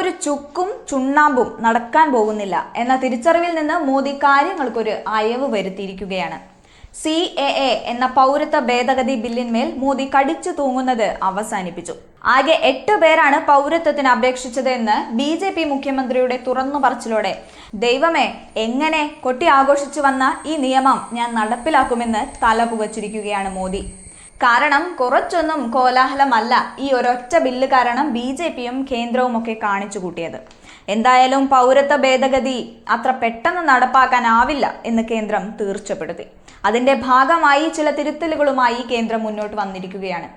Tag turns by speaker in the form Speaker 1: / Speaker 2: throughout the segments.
Speaker 1: ഒരു ചുക്കും ചുണ്ണാമ്പും നടക്കാൻ പോകുന്നില്ല എന്ന തിരിച്ചറിവിൽ നിന്ന് മോദി കാര്യങ്ങൾക്കൊരു അയവ് വരുത്തിയിരിക്കുകയാണ്. സി എ എ എന്ന പൗരത്വ ഭേദഗതി ബില്ലിന്മേൽ മോദി കടിച്ചു തൂങ്ങുന്നത് അവസാനിപ്പിച്ചു. ആകെ എട്ട് പേരാണ് പൗരത്വത്തിന് അപേക്ഷിച്ചത് എന്ന് ബി ജെ പി മുഖ്യമന്ത്രിയുടെ തുറന്നു പറച്ചിലോടെ ദൈവമേ എങ്ങനെ കൊട്ടി ആഘോഷിച്ചു വന്ന ഈ നിയമം ഞാൻ നടപ്പിലാക്കുമെന്ന് തല പുകച്ചിരിക്കുകയാണ് മോദി. കാരണം കുറച്ചൊന്നും കോലാഹലമല്ല. ഈ ഒരൊറ്റ ബില്ല് കാരണം ബി ജെ പിയും കേന്ദ്രവും ഒക്കെ കാണിച്ചു കൂട്ടിയത്. എന്തായാലും പൗരത്വ ഭേദഗതി അത്ര പെട്ടെന്ന് നടപ്പാക്കാനാവില്ല എന്ന് കേന്ദ്രം തീർച്ചപ്പെടുത്തി. അതിന്റെ ഭാഗമായി ചില തിരുത്തലുകളുമായി കേന്ദ്രം മുന്നോട്ട് വന്നിരിക്കുകയാണ്.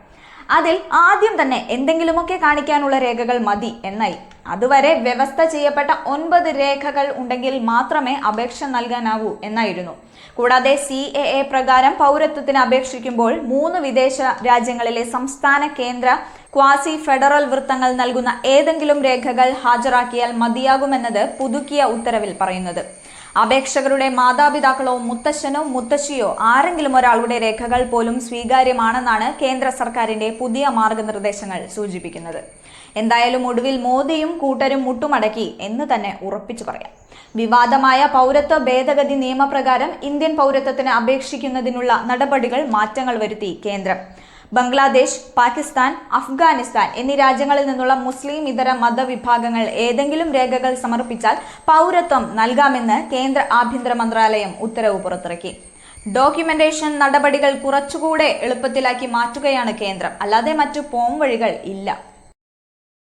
Speaker 1: അതിൽ ആദ്യം തന്നെ എന്തെങ്കിലുമൊക്കെ കാണിക്കാനുള്ള രേഖകൾ മതി എന്നായി. അതുവരെ വ്യവസ്ഥ ചെയ്യപ്പെട്ട ഒൻപത് രേഖകൾ ഉണ്ടെങ്കിൽ മാത്രമേ അപേക്ഷ നൽകാനാവൂ എന്നായിരുന്നു. കൂടാതെ സി എ എ പ്രകാരം പൗരത്വത്തിന് അപേക്ഷിക്കുമ്പോൾ മൂന്ന് വിദേശ രാജ്യങ്ങളിലെ സംസ്ഥാന കേന്ദ്ര ക്വാസി ഫെഡറൽ വൃത്തങ്ങൾ നൽകുന്ന ഏതെങ്കിലും രേഖകൾ ഹാജരാക്കിയാൽ മതിയാകുമെന്നത് പുതുക്കിയ ഉത്തരവിൽ പറയുന്നത്. അപേക്ഷകരുടെ മാതാപിതാക്കളോ മുത്തശ്ശനോ മുത്തശ്ശിയോ ആരെങ്കിലും ഒരാളുടെ രേഖകൾ പോലും സ്വീകാര്യമാണെന്നാണ് കേന്ദ്ര സർക്കാരിന്റെ പുതിയ മാർഗനിർദ്ദേശങ്ങൾ സൂചിപ്പിക്കുന്നത്. എന്തായാലും ഒടുവിൽ മോദിയും കൂട്ടരും മുട്ടുമടക്കി എന്ന് തന്നെ ഉറപ്പിച്ചു പറയാം. വിവാദമായ പൗരത്വ ഭേദഗതി നിയമപ്രകാരം ഇന്ത്യൻ പൗരത്വത്തിന് അപേക്ഷിക്കുന്നതിനുള്ള നടപടികൾ മാറ്റങ്ങൾ വരുത്തി കേന്ദ്രം. ബംഗ്ലാദേശ് പാകിസ്ഥാൻ അഫ്ഗാനിസ്ഥാൻ എന്നീ രാജ്യങ്ങളിൽ നിന്നുള്ള മുസ്ലിം ഇതര മതവിഭാഗങ്ങൾ ഏതെങ്കിലും രേഖകൾ സമർപ്പിച്ചാൽ പൗരത്വം നൽകാമെന്ന് കേന്ദ്ര ആഭ്യന്തര മന്ത്രാലയം ഉത്തരവ് പുറത്തിറക്കി. ഡോക്യുമെന്റേഷൻ നടപടികൾ കുറച്ചുകൂടെ എളുപ്പത്തിലാക്കി മാറ്റുകയാണ് കേന്ദ്രം. അല്ലാതെ മറ്റു പോംവഴികൾ ഇല്ല.